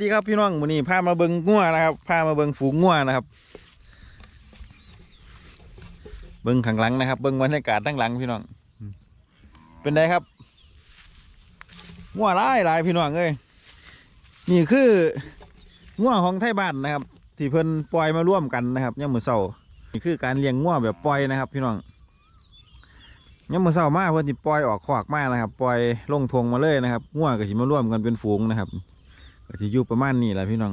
ดีครับพี่น้องวันนี้พามาเบิงงัวนะครับพามาเบิงฝูงงัวนะครับ เบิงข้างหลังนะครับ เบิงบรรยากาศทั้งหลังพี่น้อง เป็นไงครับงัวหลายหลายพี่น้องเอ้ยนี่คืองัวของไทยบ้านนะครับ ที่เพิ่นปล่อยมาร่วมกันนะครับย่ามมือเสานี่คือการเลี้ยงงัวแบบปล่อยนะครับ พี่น้องย่ามมือเสามาเพิ่นสิปล่อยออกขวากมานะครับ ปล่อยลงทงมาเลยนะครับงัวก็สิมาร่วมกันเป็นฝูงนะครับ ก็จะอยู่ประมาณนี้แหละพี่น้อง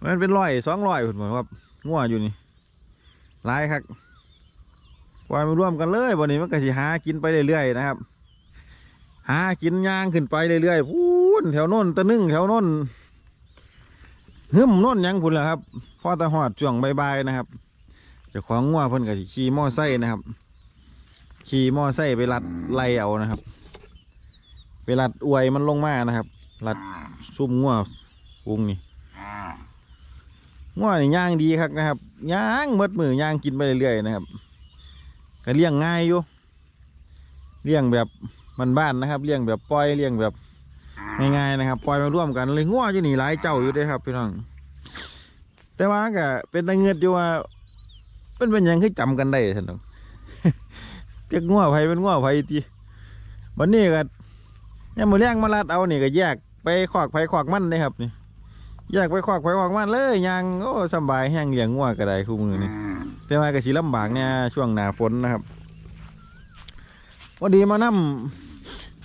มันเป็นร้อยสองร้อยผมบอกว่างัวอยู่นี่หลายครับปล่อยมาร่วมกันเลยวันนี้มันก็สิหากินไปเรื่อยๆนะครับ หากินย่างขึ้นไปเรื่อยๆพูนแถวโน้นตะนึ่งแถวโน้นหึมน้นยังพุ่นแหละครับพ่อตะหอดช่วงบายๆนะครับจ้าของงัวเพิ่นก็สิขี่มอไซค์นะครับ ขี่มอไซค์ไปลัดไล่เอานะครับ ไปลัดอวยมันลงมานะครับ ลัดซุ่มงัวปุงนี่งัวนี่ย่างดีครับนะครับย่างมดมือย่างกินไปเรื่อยๆนะครับก็เลี้ยงง่ายอยู่เลี้ยงแบบบ้านๆนะครับเลี้ยงแบบปล่อยเลี้ยงแบบง่ายๆนะครับปล่อยมาร่วมกันเลยงัวอยู่นี่หลายเจ้าอยู่ด้วยครับพี่น้องแต่ว่าก็เป็นตะเงือดอยู่ว่าเป็นเป็นยังคือจำกันได้ท่านน้องเรียกงัวไผเป็นงัวไผทีวันนี้ก็ เนี่ยมือเลี้ยงมาลัดเอานี่ก็แยกไปขวากไปขวากมันเลยครับนี่แยกไปขวากไปขวากมันเลยยางโอ้สำบายแห้งเลี้ยงงัวก็ได้คู่มือนี่แต่ว่าก็สิลำบากเนี่ยช่วงหน้าฝนนะครับพอดีมานํ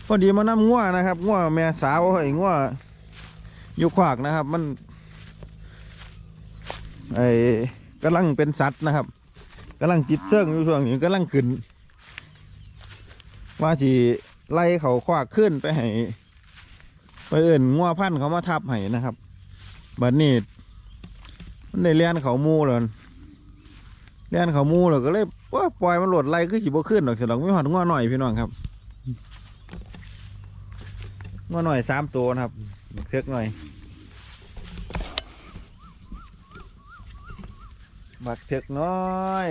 พอดีมานํงัวนะครับงัวแม่สาวไอ้งัวอยู่ขวากนะครับ มันไอ้กำลังเป็นสัตว์นะครับกำลังติดเสื้องอยู่ช่วงนี้กำลังขึ้นว่าที่ ไล่เขาควักขึ้นไปให้ไปเอื่นงัวพันเขามาทับให้นะครับบัดนี้มันได้เลี้ยนเขามูเลยเลี้ยนเขามูเลยก็เลยว่าปล่อยมันหลดไล่คือสิบ่ขึ้นหรอกเสียดอกไม่หอดงัวหน่อยพี่น้องครับงัวหน่อยสามตัวนะครับเทือกหน่อยบักเทือกน้อย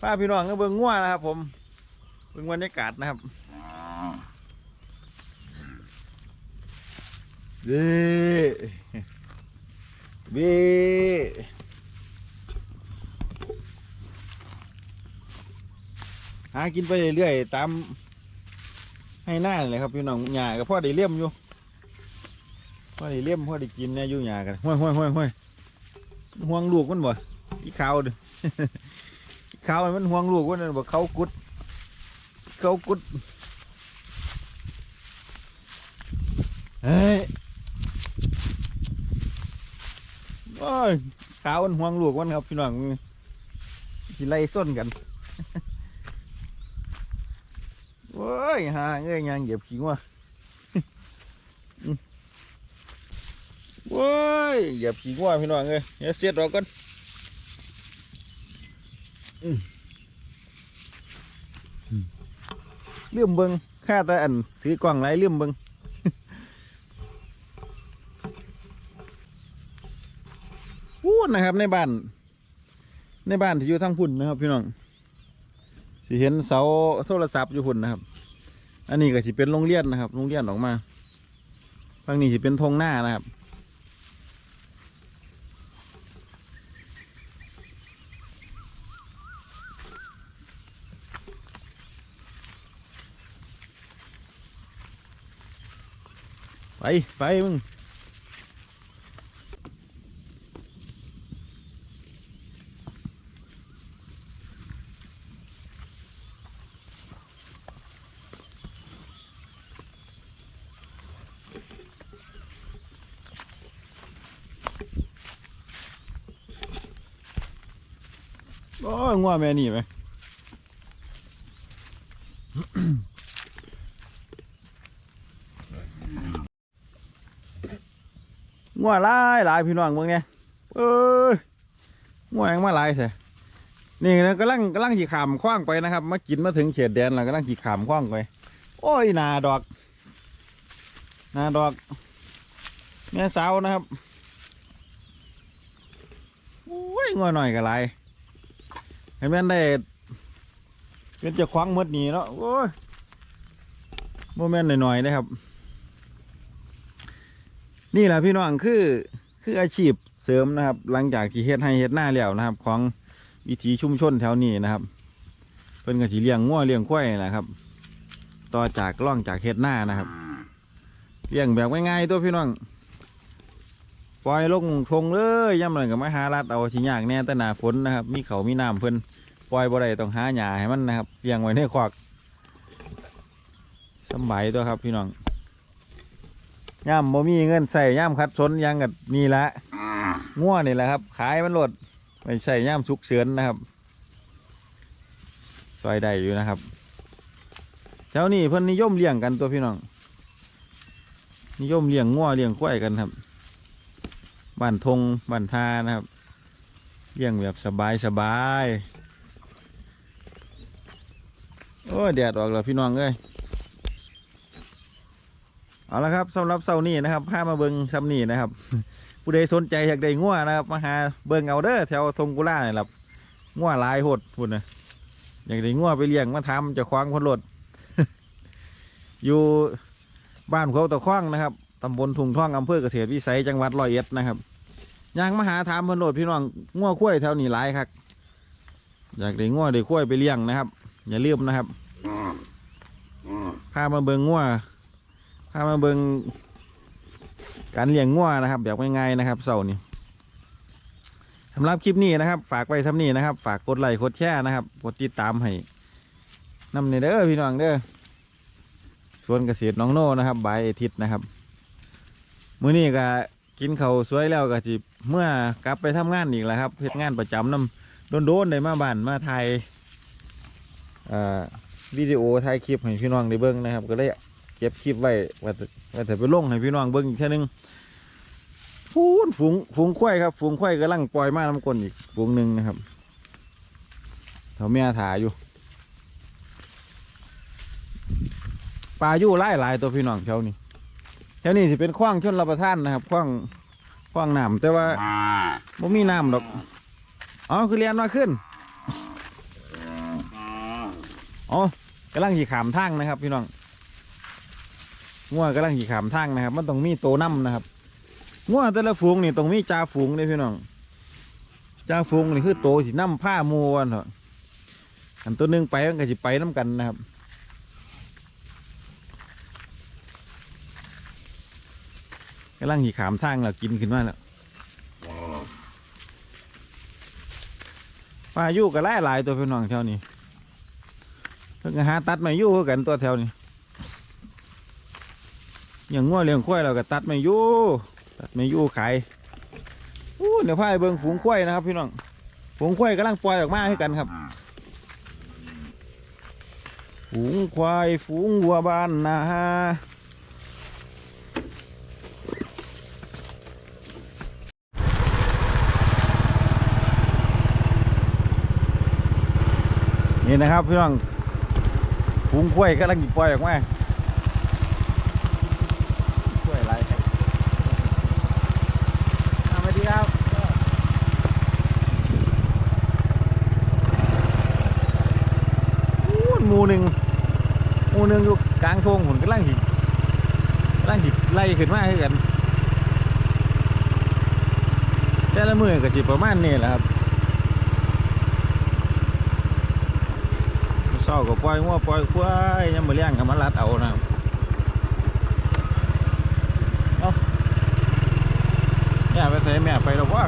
ป้าพี่น้องก็เบิ่งงัวนะครับผม เป็นบรรยากาศนะครับเบ้เบ้หากินไปเรื่อยๆตามให้หน้าเลยครับพี่น้องหญ้ากับพ่อได้เลี่ยมอยู่พ่อได้เลี่ยมพ่อได้กินเนี่ยอยู่หญ้ากันห้วยห้วยห้วยห้วยห่วงลูกมันบ่อีขาวเด้ออีขาวมันห่วงลูกมันบ่เขากุด เขากุดเฮ้ยโอ้ยขาวมันห่วงลูกวันครับพี่น้องสิไล่ส้นกันโอ้ยหาเอ้ยยังเหยียบขี้ว่ะอืมโอ้ยเหยียบขี้ว่ะพี่น้องเอ้ยเดี๋ยวเสียดออกก่อนอืม เลื่อมเบิงข้าแต่อันถือกล่องไรเลื่อมเบิงพูดนะครับในบ้าน ในบ้านที่อยู่ทางพุ่นนะครับพี่น้องสิเห็นเสาโทรศัพท์อยู่พุ่นนะครับ อันนี้ก็สิเป็นโรงเรียนนะครับโรงเรียนออกมาฝั่งนี้สิเป็นธงหน้านะครับ ไปไปมึงโอ้ยงัวแม่นี่ไหม งัวหลายหลายพี่น้องเมืองเนี่ยเอ้ยงัวยังมาหลายแท้นี่นะกำลังกำลังขี่ขามคว้างไปนะครับ มากินมาถึงเขตแดนแล้วกำลังขี่ขามคว้างไป โอ้ยนาดอกนาดอกแม่สาวนะครับโอ้ยงัวหน่อยก็หลายเห็นแม่นได้เป็นจะคว้างหมดหนีเนาะโอ้ยโมเมนต์หน่อยๆนะครับ นี่แหละพี่น้องคือคืออาชีพเสริมนะครับ หลังจากที่เฮ็ดให้เฮ็ดหน้าแล้วนะครับ ของวิถีชุมชนแถวนี้นะครับเพิ่นก็สิเลี้ยงงัวเลี้ยงควายนะครับ ต่อจากล่องจากเฮ็ดหน้านะครับเลี้ยงแบบง่ายๆตัวพี่น้องปล่อยลงทงเลยย่ำเลยกับมาหารัดเอาสิยากแน่แต่หนาฝนนะครับ มีเขามีน้ำเพิ่นปล่อยบ่ได้ต้องหาหญ้าให้มันนะครับเลี้ยงไว้ในคอกสบายตัวครับพี่น้อง ย่ำบ่มีเงินใส่ย่ำคัดสนหยังกับนี่ละง่วนี่แหละครับ ขายมันโหลดไม่ใช่ย่ำชุกเสือนนะครับซอยได้อยู่นะครับแถวนี้เพิ่นนิยมเลี้ยงกันตัวพี่น้อง นิยมเลี้ยงง่วเลี้ยงกล้วยกันครับบ้านทงบ้านทานะครับเลี้ยงแบบสบายสบายโอ้ยแดดออกแล้วพี่น้องเอ้ย เอาละครับสำหรับเสาร์นี้นะครับพามาเบิงซ้ำนี้นะครับ ผู้ใดสนใจอยากได้งัวนะครับ มาหาเบิงเอาเด้อแถวทงกุล่าเนี่ยครับงัวลายหดพุ่นนะอยากได้งัวไปเลี้ยงมาทำจะคว้างคนรถอยู่บ้านเขาตะคว้างนะครับตำบลทุ่งท่องอำเภอเกษตรวิสัยจังหวัดร้อยเอ็ดนะครับยางมาหาถามเพนโลดพี่น้องงัวคุ้ยแถวนี้หลายครับอยากได้งัวได้คุ้ยไปเลี้ยงนะครับ อย่าลืมนะครับพามาเบิงงัว พามาเบิงการเลี้ยงงัวนะครับ แบบง่ายๆนะครับเสาร์นี้สำหรับคลิปนี้นะครับ ฝากไว้ทำนี้นะครับ ฝากกดไลค์กดแชร์นะครับกดติดตามให้นำในเด้อพี่น้องเด้อสวนเกษตรน้องโน่นะครับบายอาทิตย์นะครับมื้อนี้ก็กินเขาสวยแล้วก็จิเมื่อกลับไปทำงานอีกแล้วครับเฮ็ดงานประจำนํโดนๆได้มาบ้านมาถ่ายอ่อวิดีโอถ่ายคลิปให้พี่น้องได้เบิ่งนะครับ ก็เลย เก็บคลิปไว้ว่าว่าจะไปลงให้พี่น้องเบิ่งอีกเท่านึงฟูนฝูงฝูงควายครับฝูงควายกำลังปล่อยมาน้ำกลนอีกฝูงหนึ่งนะครับเขาเมียถ่ายอยู่ปลาอยู่ไล่หลายตัวพี่น้องแถวนี้แถวนี้สิเป็นขว้างชนรับประทานนะครับขว้างขว้างน้ำแต่ว่าไม่มีน้ำดอกอ๋อคือเรียนมาขึ้นอ๋อกำลังขี่ขามทางนะครับ พี่น้อง งัวกำลังขี่ขามทางนะครับ มันต้องมีโตน้ำนะครับงัวแต่ละฝูงนี่ต้องมีจ่าฝูงเลยพี่น้องจ่าฝูงนี่คือโตที่น้ำผ้ามูวันเถอะอันตัวหนึงไปมันก็จะไปน้ำกันนะครับกำลังขี่ขามทางแล้วกินขึ้นมาแล้วปลาอยู่ก็ไล่หลายตัวพี่น้องแถวนี้เพิ่งหาตัดมายู่กันตัวแถวนี้ อย่างง้อเลี้ยงควายเราก็ตัดไม่อยู่ตัดไม่อยู่ขายอู้เดี๋ยวพาไปเบิ่งฝูงควายนะครับ พี่น้องฝูงควายกำลังปล่อยออกมาให้กันครับฝูงควายฝูงวัวบ้านนานี่นะครับพี่น้องฝูงควายกำลังปล่อยออกมา ช่วยอะไรครับสวัสดีครับอู้หมูหนึ่ง หนึ่งอยู่กลางทงหุ่นกำลังหิกำลังหิไล่ขึ้นมาให้กัน แต่ละมือก็สิประมาณนี้แหละครับมื้อเศร้าก็ปล่อยงัวปล่อยควายยังมาเลี้ยงกับมารัดเอานะครับแม่ไปใส่แม่ไปแล้วว่า